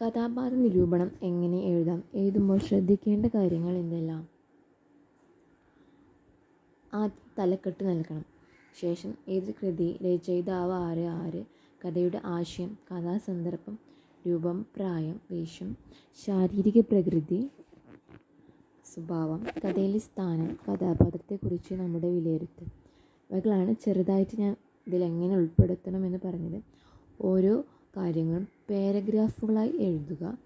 കഥാപാത്ര നിരൂപണം എങ്ങനെ എഴുതാം? എഴുതുമ്പോൾ ശ്രദ്ധിക്കേണ്ട കാര്യങ്ങൾ എന്തെല്ലാം? ആദ്യം തലക്കെട്ട് നൽകണം. ശേഷം ഏത് കൃതി രചയിതാവ് ആര്? ആര്? കഥയുടെ ആശയം കഥാസന്ദർഭം രൂപം പ്രായം വേഷം ശാരീരിക പ്രകൃതി സ്വഭാവം കഥയിലെ സ്ഥാനം കഥാപാത്രത്തെക്കുറിച്ച് നമ്മുടെ വിലയിരുത്തൽ. ഇവകളാണ് ചെറുതായിട്ട് ഞാൻ ഇതിലെങ്ങനെ ഉൾപ്പെടുത്തണമെന്ന് പറഞ്ഞത്. ഓരോ കാര്യങ്ങളും പാരഗ്രാഫുകളായി എഴുതുക.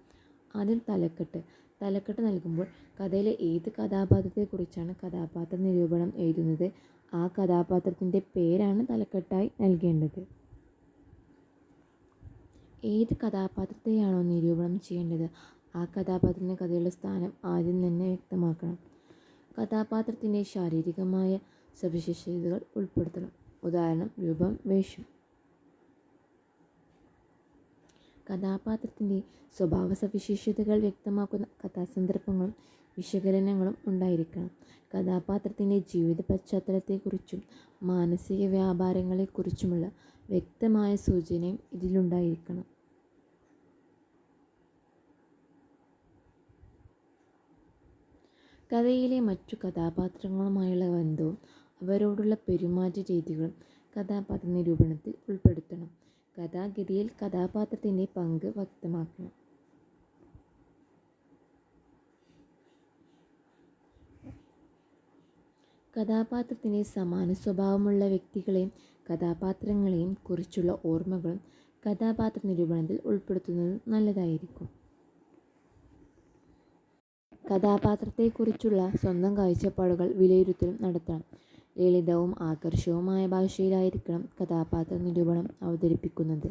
ആദ്യം തലക്കെട്ട്. തലക്കെട്ട് നൽകുമ്പോൾ കഥയിലെ ഏത് കഥാപാത്രത്തെക്കുറിച്ചാണ് കഥാപാത്ര നിരൂപണം എഴുതുന്നത്? ആ കഥാപാത്രത്തിന്റെ പേരാണ് തലക്കെട്ടായി നൽകേണ്ടത്. ഏത് കഥാപാത്രത്തെയാണോ നിരൂപണം ചെയ്യേണ്ടത്? ആ കഥാപാത്രത്തിന്റെ കഥയുടെ സ്ഥാനം ആദ്യം തന്നെ വ്യക്തമാക്കണം. കഥാപാത്രത്തിന്റെ ശാരീരികമായ സവിശേഷതകൾ ഉൾപ്പെടുത്തണം. ഉദാഹരണം രൂപം വേഷം. കഥാപാത്രത്തിന്റെ സ്വഭാവ സവിശേഷതകൾ വ്യക്തമാക്കുന്ന കഥാസന്ദർഭങ്ങളും വിശകലനങ്ങളും ഉണ്ടായിരിക്കണം. കഥാപാത്രത്തിന്റെ ജീവിത പശ്ചാത്തലത്തെക്കുറിച്ചും മാനസിക വ്യാപാരങ്ങളെക്കുറിച്ചുമുള്ള വ്യക്തമായ സൂചനയും ഇതിലുണ്ടായിരിക്കണം. കഥയിലെ മറ്റു കഥാപാത്രങ്ങളുമായുള്ള ബന്ധവും അവരോടുള്ള പെരുമാറ്റ രീതികളും കഥാപാത്ര നിരൂപണത്തിൽ ഉൾപ്പെടുത്തണം. കഥാഗതിയിൽ കഥാപാത്രത്തിന്റെ പങ്ക് വ്യക്തമാക്കണം. കഥാപാത്രത്തിന്റെ സമാന സ്വഭാവമുള്ള വ്യക്തികളെയും കഥാപാത്രങ്ങളെയും കുറിച്ചുള്ള ഓർമ്മകളും കഥാപാത്ര നിരൂപണത്തിൽ ഉൾപ്പെടുത്തുന്നത് നല്ലതായിരിക്കും. കഥാപാത്രത്തെക്കുറിച്ചുള്ള സ്വന്തം കാഴ്ചപ്പാടുകൾ വിലയിരുത്തലും നടത്തണം. ലളിതവും ആകർഷകവുമായ ഭാഷയിലായിരിക്കണം കഥാപാത്ര നിരൂപണം അവതരിപ്പിക്കുന്നത്.